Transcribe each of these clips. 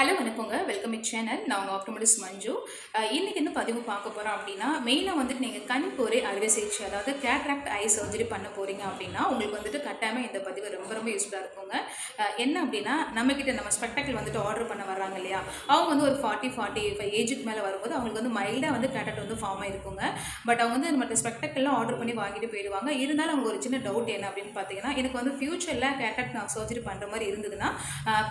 Hello வணக்கங்க. Welcome it channel நான் உங்கள் ஆப்டோமடிஸ் மஞ்சு. இன்றைக்கி என்ன பதிவு பார்க்க போகிறோம் அப்படின்னா மெயினாக வந்துட்டு நீங்கள் கண் போரே அறுவை சிகிச்சை அதாவது கேட்ராக்ட் ஐ சர்ஜரி பண்ண போகிறீங்க அப்படின்னா உங்களுக்கு வந்துட்டு கட்டாயமாக இந்த பதிவு ரொம்ப ரொம்ப யூஸ்ஃபுல்லாக இருக்குங்க. என்ன அப்படின்னா நம்மக்கிட்ட நம்ம ஸ்பெக்டக்கிள் வந்துட்டு ஆர்டர் பண்ண வர்றாங்க இல்லையா? அவங்க வந்து ஒரு ஃபார்ட்டி ஃபார்ட்டி ஃபைவ் ஏஜுக்கு மேலே வரும்போது அவங்களுக்கு வந்து மைல்டாக வந்து கேட்ராக்ட் வந்து ஃபார்ம் ஆகிருக்குங்க பட் அவங்க வந்து நம்மகிட்ட ஸ்பெக்டக்கெல்லாம் ஆர்டர் பண்ணி வாங்கிட்டு போயிடுவாங்க. இருந்தாலும் அவங்க ஒரு சின்ன டவுட் என்ன அப்படின்னு பார்த்தீங்கன்னா எனக்கு வந்து ஃப்யூச்சரில் கேட்ராக்ட் நான் சர்ஜரி பண்ணுற மாதிரி இருந்ததுன்னா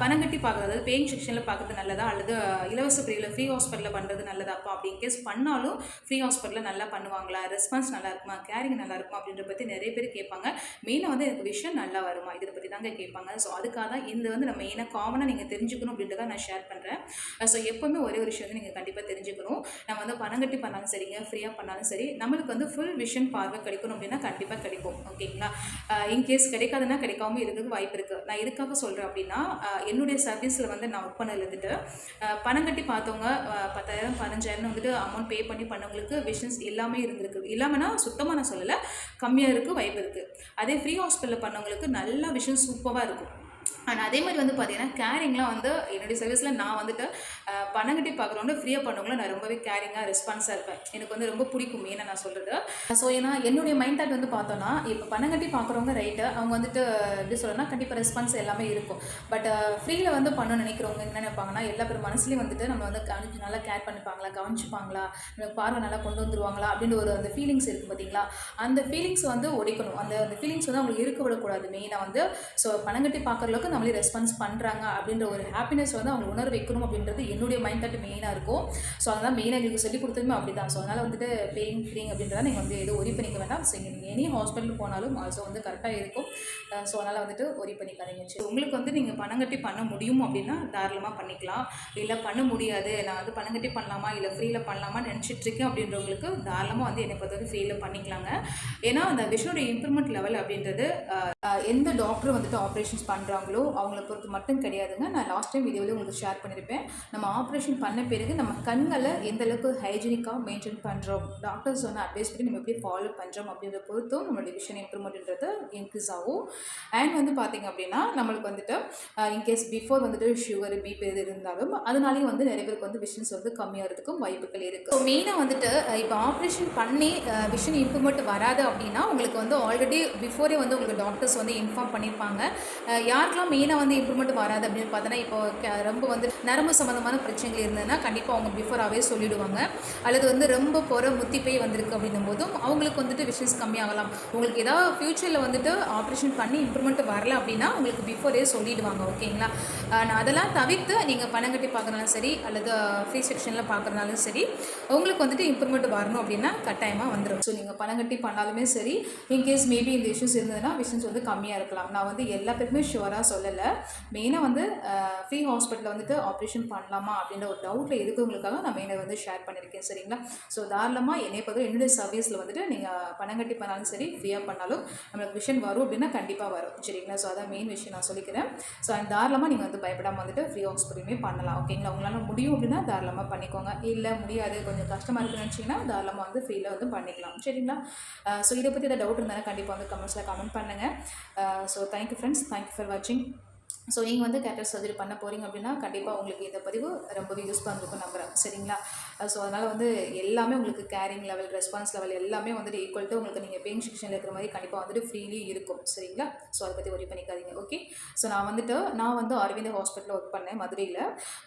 பணம் கட்டி பார்க்குறது அதாவது பேயிங் செக்ஷனில் பார்க்குறது நல்லதா? அல்லது இலவச பிரிவில் ஃப்ரீ ஹாஸ்பிட்டலில் பண்ணுறது நல்லதாப்பா? அப்படி இன்கேஸ் பண்ணாலும் ஃப்ரீ ஹாஸ்பிட்டலில் நல்லா பண்ணுவாங்களா? ரெஸ்பான்ஸ் நல்லா இருக்குமா? கேரிங் நல்லா இருக்குமா? அப்படின்ற பற்றி நிறைய பேர் கேட்பாங்க. மெயினாக வந்து எனக்கு விஷயம் நல்லா வருமா? இதை பற்றி தாங்க கேட்பாங்க. ஸோ அதுக்காக தான் இந்த வந்து நம்ம மெயினாக காமனாக நீங்கள் தெரிஞ்சுக்கணும் அப்படின்றத நான் ஷேர் பண்ணுறேன் ஸோ எப்போவுமே ஒரே ஒரு விஷயம் வந்து நீங்கள் கண்டிப்பாக தெரிஞ்சுக்கணும். நம்ம வந்து பணம் கட்டி பண்ணாலும் சரிங்க ஃப்ரீயாக பண்ணாலும் சரி நம்மளுக்கு வந்து ஃபுல் விஷன் பார்வை கிடைக்கணும் அப்படின்னா கண்டிப்பாக கிடைக்கும். ஓகேங்களா இன்கேஸ் கிடைக்காதுன்னா கிடைக்காம இருக்கிறதுக்கு வாய்ப்பு இருக்குது நான் எதுக்காக சொல்கிறேன் அப்படின்னா என்னுடைய சர்வீஸில் வந்து நான் ஒர்க் எடுத்துகிட்டு பணம் கட்டி பார்த்தவங்க பத்தாயிரம் பதினஞ்சாயிரம் வந்துட்டு அமௌண்ட் பே பண்ணி பண்ணவங்களுக்கு விஷன்ஸ் எல்லாமே இருந்திருக்கு. இல்லாமனா சுத்தமாக நான் சொல்லலை கம்மியாக இருக்குது வாய்ப்பு இருக்குது அதே ஃப்ரீ ஹாஸ்பிட்டலில் பண்ணவங்களுக்கு நல்ல விஷயம் சூப்பராக இருக்கும். ஆனால் அதே மாதிரி வந்து பார்த்தீங்கன்னா கேரிங்லாம் வந்து என்னுடைய சர்வீஸில் நான் வந்துட்டு அஹ், பணம் கட்டி பார்க்குறவங்க ஃப்ரீயாக பண்ணவங்கள நான் ரொம்பவே கேரிங்காக ரெஸ்பான்ஸாக இருப்பேன். எனக்கு வந்து ரொம்ப பிடிக்கும் மெயினாக நான் சொல்கிறது ஸோ ஏன்னா என்னுடைய மைண்ட் தாட் வந்து பார்த்தோன்னா இப்போ பணம் கட்டி பார்க்குறவங்க ரைட்டு அவங்க வந்துட்டு எப்படி சொல்லணும்னா கண்டிப்பாக ரெஸ்பான்ஸ் எல்லாமே இருக்கும். பட் ஃப்ரீயில் வந்து பண்ணணும்னு நினைக்கிறவங்க என்ன நினைப்பாங்கன்னா எல்லா பேர் மனசுலேயும் வந்துட்டு நம்ம வந்து கவனிச்சு நல்லா கேர் பண்ணிப்பாங்களா கவனிச்சுப்பாங்களா நம்ம பார்வை நல்லா கொண்டு வந்துருவாங்களா அப்படின்ற ஒரு அந்த ஃபீலிங்ஸ் இருக்குது பார்த்தீங்களா அந்த ஃபீலிங்ஸ் வந்து உடைக்கணும் அந்த அந்த ஃபீலிங்ஸ் வந்து அவங்களுக்கு இருக்க விடக்கூடாது மெயினாக வந்து. ஸோ பணம் கட்டி அளவுக்கு நம்மளே ரெஸ்பான்ஸ் பண்ணுறாங்க அப்படின்ற ஒரு ஹாப்பினஸ் வந்து அவங்க உணர வைக்கணும் அப்படின்றது என்னுடைய மைண்ட் தாட் மெயினாக இருக்கும். ஸோ அதனால் மெயினாக எங்களுக்கு சொல்லி கொடுத்ததுமே அப்படி தான் ஸோ அதனால் வந்துட்டு பெயின் ஃப்ரீங் அப்படின்றத நீங்கள் வந்து எதுவும் ஒரி பண்ணிக்க வேண்டாம். ஸோ நீங்கள் எனி ஹாஸ்பிட்டல் போனாலும் ஆல்சோ வந்து கரெக்டாக இருக்கும். ஸோ அதனால் வந்துட்டு ஒரி பண்ணிக்காதீங்க சரி உங்களுக்கு வந்து நீங்கள் பணம் கட்டி பண்ண முடியும் அப்படின்னா தாராளமாக பண்ணிக்கலாம். இல்லை பண்ண முடியாது. நான் வந்து பணம் கட்டி பண்ணலாமா? இல்லை ஃப்ரீயில் பண்ணலாமா நினச்சிட்ருக்கேன் அப்படின்றவங்களுக்கு தாராளமாக வந்து என்னை பொறுத்தவரை ஃப்ரீயில் பண்ணிக்கலாங்க. ஏன்னா அந்த விஷனுடைய இம்ப்ரூவ்மெண்ட் லெவல் அப்படின்றது எந்த டாக்டர் வந்துட்டு ஆப்ரேஷன்ஸ் பண்ணுறாங்களோ அவங்கள பொறுத்து மட்டும் கிடையாதுங்க. நான் லாஸ்ட் டைம் வீடியோவில் உங்களுக்கு ஷேர் பண்ணியிருப்பேன் நம்ம ஆப்ரேஷன் பண்ண பிறகு நம்ம கண்களை எந்த அளவுக்கு ஹைஜீனிக்காக மெயின்டைன் பண்ணுறோம் டாக்டர் சொன்ன அட்வைஸ் பண்ணி நம்ம எப்படி ஃபாலோ பண்ணுறோம் அப்படின்றத பொறுத்தும் நம்மளுடைய விஷன் இம்ப்ரூவ்மெண்ட்ன்றது இன்க்ரீஸ் ஆகும். அண்ட் வந்து பார்த்திங்க அப்படின்னா நம்மளுக்கு வந்துட்டு இன்கேஸ் பிஃபோர் வந்துட்டு சுகர் பிபி எது இருந்தாலும் அதனாலேயும் வந்து நிறைய பேருக்கு வந்து விஷன்ஸ் வந்து கம்மியாகிறதுக்கும் வாய்ப்புகள் இருக்குது ஸோ மெயினாக வந்துட்டு இப்போ ஆப்ரேஷன் பண்ணி விஷன் இம்ப்ரூவ்மெண்ட் வராது அப்படின்னா உங்களுக்கு வந்து ஆல்ரெடி பிஃபோரே வந்து உங்களுக்கு டாக்டர்ஸ் வந்து இன்ஃபார்ம் பண்ணியிருப்பாங்க யாருக்கெல்லாம் மெயினாக வந்து இம்ப்ரூவ்மெண்ட் வராது அப்படின்னு பார்த்தோன்னா இப்போ ரொம்ப வந்து நரம்பு சம்மந்தமான பிரச்சனைகள் இருந்ததுன்னா கண்டிப்பாக அவங்க பிஃபோராகவே சொல்லிவிடுவாங்க அல்லது வந்து ரொம்ப போகிற முத்தி போய் வந்திருக்கு அப்படின்னும் போதும் அவங்களுக்கு வந்துட்டு விஷன்ஸ் கம்மியாகலாம். உங்களுக்கு ஏதாவது ஃப்யூச்சரில் வந்துட்டு ஆப்ரேஷன் பண்ணி இம்ப்ரூவ்மெண்ட் வரல அப்படின்னா உங்களுக்கு பிஃபோரே சொல்லிவிடுவாங்க ஓகேங்களா? நான் அதெல்லாம் தவிர்த்து நீங்கள் பணம் கட்டி பார்க்குறனாலும் சரி அல்லது ஃப்ரீ செக்ஷனில் பார்க்குறனாலும் சரி உங்களுக்கு வந்துட்டு இம்ப்ரூவ்மெண்ட் வரணும் அப்படின்னா கட்டாயமாக வந்துடும் ஸோ நீங்கள் பணம் கட்டி பண்ணாலுமே சரி இன்கேஸ் மேபி இந்த இஷ்யூஸ் இருந்ததுன்னா விஷன்ஸ் வந்து கம்மியாக இருக்கலாம். நான் வந்து எல்லா பேருக்குமே ஷுவராக சொல்லலை. மெயினாக வந்து ஃப்ரீ ஹாஸ்பிட்டலில் வந்துட்டு ஆப்ரேஷன் பண்ணலாமா அப்படின்ற ஒரு டவுட்டில் இருக்கிறவங்களுக்காக நான் மெயினாக வந்து ஷேர் பண்ணியிருக்கேன் சரிங்களா? ஸோ தாராளமாக என்னை பார்த்து என்னுடைய சர்வீஸில் வந்துட்டு நீங்கள் பணம் கட்டி பண்ணாலும் சரி ஃப்ரீயாக பண்ணாலும் நம்மளுக்கு விஷன் வரும் அப்படின்னா கண்டிப்பாக வரும் சரிங்களா? ஸோ அதான் மெயின் விஷயம் நான் சொல்லிக்கிறேன். ஸோ அந்த தாராளமாக நீங்கள் வந்து பயப்படாமல் வந்துட்டு ஃப்ரீ ஹாஸ்பிட்டலுமே பண்ணலாம் ஓகேங்களா? உங்களால் முடியும் அப்படின்னா தாராளமாக பண்ணிக்கோங்க. இல்லை முடியாது கொஞ்சம் கஷ்டமாக இருக்குன்னு நினச்சிங்கன்னா தாராளமாக வந்து ஃப்ரீயில் வந்து பண்ணிக்கலாம் சரிங்களா? ஸோ இதை பற்றி ஏதாவது டவுட் இருந்தாலும் கண்டிப்பாக வந்து கமெண்ட்ஸில் கமெண்ட் பண்ணுங்கள் so thank you friends thank you for வாட்சிங் ஸோ நீங்கள் வந்து கேட்டர் சர்ஜரி பண்ண போகிறீங்க அப்படின்னா கண்டிப்பாக உங்களுக்கு இந்த பதிவு ரொம்பவே யூஸ்ஃபுல்லாக இருக்கும் நம்புகிறேன் சரிங்களா? ஸோ அதனால் வந்து எல்லாமே உங்களுக்கு கேரிங் லெவல் ரெஸ்பான்ஸ் லெவல் எல்லாமே வந்துட்டு ஈக்குவல் டு உங்களுக்கு நீங்கள் பெயின் செக்ஷனில் இருக்கிற மாதிரி கண்டிப்பாக வந்துட்டு ஃப்ரீலி இருக்கும். சரிங்களா? ஸோ அதை பற்றி ஒரி பண்ணிக்காதீங்க. ஓகே ஸோ நான் வந்துட்டு நான் வந்து அரவிந்த் ஹாஸ்பிட்டலில் ஒர்க் பண்ணேன் மதுரையில்.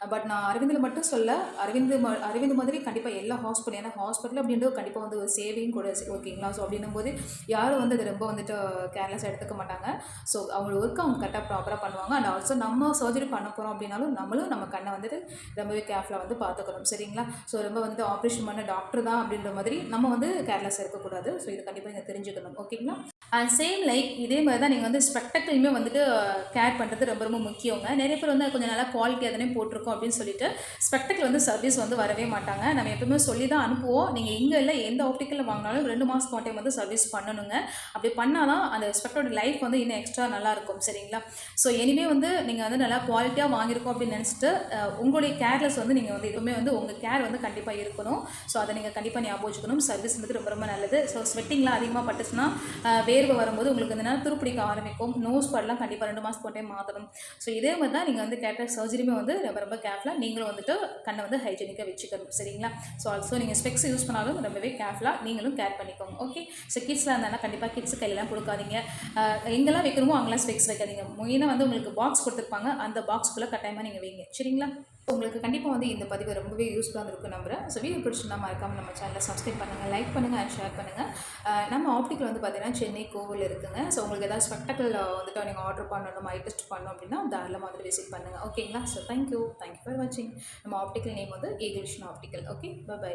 பட் நான் அரவிந்தில் மட்டும் சொல்ல அரவிந்த் ம- அரவிந்த் மாதிரி கண்டிப்பாக எல்லா ஹாஸ்பிட்டல் ஏன்னா ஹாஸ்பிட்டல் அப்படின்றது கண்டிப்பாக வந்து ஒரு சேவையும் கூட. ஓகேங்களா ஸோ அப்படின்னும் போது யாரும் வந்து அதை ரொம்ப வந்துட்டு கேர்லெஸ் எடுத்துக்க மாட்டாங்க. ஸோ அவங்க ஒர்க் அவங்க கரெக்டாக ப்ராப்பராக பண்ணுவாங்க. அண்ட் ஆல்சோ நம்ம சர்ஜரி பண்ண போகிறோம் அப்படின்னாலும் நம்மளும் நம்ம கண்ணை வந்துட்டு ரொம்பவே கேர்ஃபுல்லாக வந்து பார்த்துக்கணும் சரிங்களா? ஸோ ரொம்ப வந்து ஆப்ரேஷன் பண்ண டாக்டர் தான் அப்படின்ற மாதிரி நம்ம வந்து கேர்லெஸ் இருக்கக்கூடாது. ஸோ இது கண்டிப்பாக நீங்கள் தெரிஞ்சுக்கணும் ஓகேங்களா அண்ட் சேம் லைக் இதே மாதிரி தான் நீங்கள் வந்து ஸ்பெக்டக்கிளுமே வந்துட்டு கேர் பண்ணுறது ரொம்ப ரொம்ப முக்கியங்க. நிறைய பேர் வந்து கொஞ்சம் நல்லா குவாலிட்டி அதனே போட்டிருக்கோம் அப்படின்னு சொல்லிட்டு ஸ்பெக்டக்கிள் வந்து சர்வீஸ் வந்து வரவே மாட்டாங்க. நம்ம எப்பவுமே சொல்லி தான் அனுப்புவோம். நீங்கள் எங்கே இல்லை எந்த ஆப்டிக்கலில் வாங்கினாலும் ரெண்டு மாதம் டைம் வந்து சர்வீஸ் பண்ணணுங்க. அப்படி பண்ணால் தான் அந்த ஸ்பெக்டோட லைஃப் வந்து இன்னும் எக்ஸ்ட்ரா நல்லாயிருக்கும் சரிங்களா? ஸோ இனிமேல் வந்து நீங்கள் வந்து நல்லா குவாலிட்டியாக வாங்கியிருக்கோம் அப்படின்னு நினச்சிட்டு உங்களுடைய கேர்லெஸ் வந்து நீங்கள் வந்து எப்பவுமே வந்து உங்கள் கேர் வந்து கண்டிப்பாக இருக்கணும். ஸோ அதை நீங்கள் கண்டிப்பாக ஞாபகம் வச்சுக்கணும். சர்வீஸ் வந்து ரொம்ப ரொம்ப நல்லது. ஸோ ஸ்வெட்டிங்லாம் அதிகமாக பட்டுச்சுன்னா வேறு வேர்வை வரும்போது உங்களுக்கு இந்த நேரம் துருப்பிடிக்க ஆரம்பிக்கும். நோஸ் பாடெலாம் கண்டிப்பாக ரெண்டு மாதம் போட்டே மாற்றணும் ஸோ இதே மாதிரி தான் நீங்கள் வந்து கேட்ராக்ட் சர்ஜரியுமே வந்து ரொம்ப ரொம்ப கேர்ஃபுல்லாக நீங்களும் வந்துட்டு கண்ணை வந்து ஹைஜீனிக்காக வச்சுக்கணும். சரிங்களா? ஸோ ஆல்சோ நீங்கள் ஸ்பெக்ஸ் யூஸ் பண்ணாலும் ரொம்பவே கேர்ஃபுல்லாக நீங்களும் கேர் பண்ணிக்கோங்க. ஓகே ஸோ கிட்ஸ்லாம் இருந்தாங்கன்னா கண்டிப்பாக கிட்ஸ் கையெல்லாம் கொடுக்காதீங்க. எங்கெல்லாம் வைக்கணுமோ அங்கெல்லாம் ஸ்பெக்ஸ் வைக்காதீங்க. மெயினாக வந்து உங்களுக்கு பாக்ஸ் கொடுத்துருப்பாங்க. அந்த பாக்ஸ்க்குள்ளே கட்டாயமாக நீங்கள் வைங்க. சரிங்களா? உங்களுக்கு கண்டிப்பாக வந்து இந்த பதிவு ரொம்பவே யூஸ்ஃபுல்லாக இருக்கும் நம்புறேன். ஸோ வீடியோ பிடிச்சிருந்தா மறக்காமல் நம்ம சேனலை சப்ஸ்கிரைப் பண்ணுங்கள் லைக் பண்ணுங்கள் அண்ட் ஷேர் பண்ணுங்கள் நம்ம ஆப்டிக்கில் வந்து பார்த்திங்கன்னா சென்னை கோவில் இருக்குங்க. ஸோ உங்களுக்கு ஏதாவது ஸ்பெக்டக்கல் வந்துட்டு நீங்கள் ஆர்டர் பண்ணணும் ஐ டெஸ்ட் பண்ணணும் அப்படின்னா தாராளமாக வந்து விசிட் பண்ணுங்கள் ஓகேங்களா ஸோ தேங்க்யூ தேங்க்யூ ஃபார் வாட்சிங் நம்ம ஆப்டிக்கல் நேம் வந்து ஏகிருஷ்ணா ஆப்டிக்கல் ஓகே பை